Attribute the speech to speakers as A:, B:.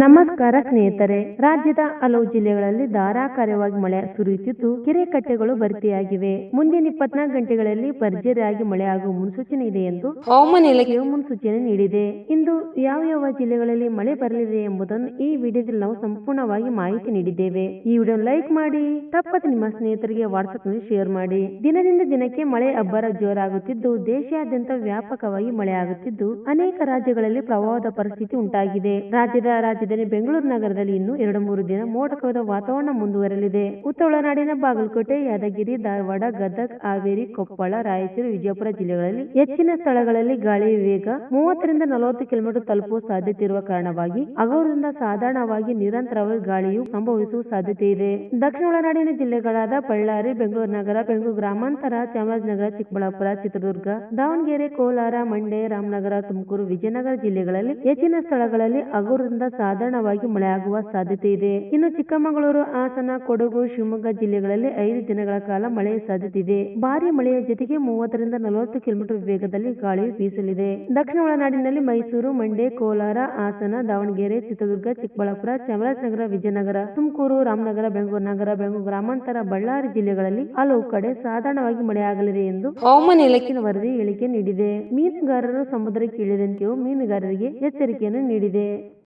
A: ನಮಸ್ಕಾರ ಸ್ನೇಹಿತರೆ ರಾಜ್ಯದ ಹಲವು ಜಿಲ್ಲೆಗಳಲ್ಲಿ ಧಾರಾಕಾರವಾಗಿ ಮಳೆ ಸುರಿಯುತ್ತಿದ್ದು ಕೆರೆ ಕಟ್ಟೆಗಳು ಭರ್ತಿಯಾಗಿವೆ. ಮುಂದಿನ ಇಪ್ಪತ್ನಾಲ್ಕು ಗಂಟೆಗಳಲ್ಲಿ ಭರ್ಜರಿಯಾಗಿ ಮಳೆ ಆಗುವ ಮುನ್ಸೂಚನೆ ಇದೆ ಎಂದು ಹವಾಮಾನ ಇಲಾಖೆಯು ಮುನ್ಸೂಚನೆ ನೀಡಿದೆ. ಇಂದು ಯಾವ ಯಾವ ಜಿಲ್ಲೆಗಳಲ್ಲಿ ಮಳೆ ಬರಲಿದೆ ಎಂಬುದನ್ನು ಈ ವಿಡಿಯೋದಲ್ಲಿ ನಾವು ಸಂಪೂರ್ಣವಾಗಿ ಮಾಹಿತಿ ನೀಡಿದ್ದೇವೆ. ಈ ವಿಡಿಯೋ ಲೈಕ್ ಮಾಡಿ ತಪ್ಪದೆ ನಿಮ್ಮ ಸ್ನೇಹಿತರಿಗೆ ವಾಟ್ಸ್ಆಪ್ನಲ್ಲಿ ಶೇರ್ ಮಾಡಿ. ದಿನದಿಂದ ದಿನಕ್ಕೆ ಮಳೆ ಅಬ್ಬರ ಜೋರಾಗುತ್ತಿದ್ದು ದೇಶಾದ್ಯಂತ ವ್ಯಾಪಕವಾಗಿ ಮಳೆಯಾಗುತ್ತಿದ್ದು ಅನೇಕ ರಾಜ್ಯಗಳಲ್ಲಿ ಪ್ರವಾಹದ ಪರಿಸ್ಥಿತಿ ಉಂಟಾಗಿದೆ. ರಾಜ್ಯದ ರಾಜಧಾನಿ ಬೆಂಗಳೂರು ನಗರದಲ್ಲಿ ಇನ್ನು ಎರಡು ಮೂರು ದಿನ ಮೋಡ ಕವಿದ ವಾತಾವರಣ ಮುಂದುವರೆಯಲಿದೆ. ಉತ್ತರ ಒಳನಾಡಿನ ಬಾಗಲಕೋಟೆ, ಯಾದಗಿರಿ, ಧಾರವಾಡ, ಗದಗ್, ಹಾವೇರಿ, ಕೊಪ್ಪಳ, ರಾಯಚೂರು, ವಿಜಯಪುರ ಜಿಲ್ಲೆಗಳಲ್ಲಿ ಹೆಚ್ಚಿನ ಸ್ಥಳಗಳಲ್ಲಿ ಗಾಳಿಯ ವೇಗ ಮೂವತ್ತರಿಂದ ನಲವತ್ತು ಕಿಲೋಮೀಟರ್ ತಲುಪುವ ಸಾಧ್ಯತೆ ಇರುವ ಕಾರಣವಾಗಿ ಹಗುರದಿಂದ ಸಾಧಾರಣವಾಗಿ ನಿರಂತರವಾಗಿ ಗಾಳಿಯು ಸಂಭವಿಸುವ ಸಾಧ್ಯತೆ ಇದೆ. ದಕ್ಷಿಣ ಒಳನಾಡಿನ ಜಿಲ್ಲೆಗಳಾದ ಬಳ್ಳಾರಿ, ಬೆಂಗಳೂರು ನಗರ, ಬೆಂಗಳೂರು ಗ್ರಾಮಾಂತರ, ಚಾಮರಾಜನಗರ, ಚಿಕ್ಕಬಳ್ಳಾಪುರ, ಚಿತ್ರದುರ್ಗ, ದಾವಣಗೆರೆ, ಕೋಲಾರ, ಮಂಡ್ಯ, ರಾಮನಗರ, ತುಮಕೂರು, ವಿಜಯನಗರ ಜಿಲ್ಲೆಗಳಲ್ಲಿ ಹೆಚ್ಚಿನ ಸ್ಥಳಗಳಲ್ಲಿ ಹಗುರದಿಂದ ಸಾಧಾರಣವಾಗಿ ಮಳೆಯಾಗುವ ಸಾಧ್ಯತೆ ಇದೆ ಇನ್ನು ಚಿಕ್ಕಮಗಳೂರು ಹಾಸನ ಕೊಡಗು ಶಿವಮೊಗ್ಗ ಜಿಲ್ಲೆಗಳಲ್ಲಿ ಐದು ದಿನಗಳ ಕಾಲ ಮಳೆಯ ಸಾಧ್ಯತೆ ಇದೆ ಭಾರಿ ಮಳೆಯ ಜೊತೆಗೆ ಮೂವತ್ತರಿಂದ ನಲವತ್ತು ಕಿಲೋಮೀಟರ್ ವೇಗದಲ್ಲಿ ಗಾಳಿ ಬೀಸಲಿದೆ. ದಕ್ಷಿಣ ಒಳನಾಡಿನಲ್ಲಿ ಮೈಸೂರು ಮಂಡ್ಯ ಕೋಲಾರ ಹಾಸನ ದಾವಣಗೆರೆ ಚಿತ್ರದುರ್ಗ ಚಿಕ್ಕಬಳ್ಳಾಪುರ ಚಾಮರಾಜನಗರ ವಿಜಯನಗರ ತುಮಕೂರು ರಾಮನಗರ ಬೆಂಗಳೂರು ನಗರ ಬೆಂಗಳೂರು ಗ್ರಾಮಾಂತರ ಬಳ್ಳಾರಿ ಜಿಲ್ಲೆಗಳಲ್ಲಿ ಹಲವು ಕಡೆ ಸಾಧಾರಣವಾಗಿ ಮಳೆಯಾಗಲಿದೆ ಎಂದು ಹವಾಮಾನ ಇಲಾಖೆ ವರದಿ ಹೇಳಿಕೆ ನೀಡಿದೆ. ಮೀನುಗಾರರು ಸಮುದ್ರಕ್ಕೆ ಇಳಿದಂತೆಯೂ ಮೀನುಗಾರರಿಗೆ ಎಚ್ಚರಿಕೆಯನ್ನು ನೀಡಿದೆ.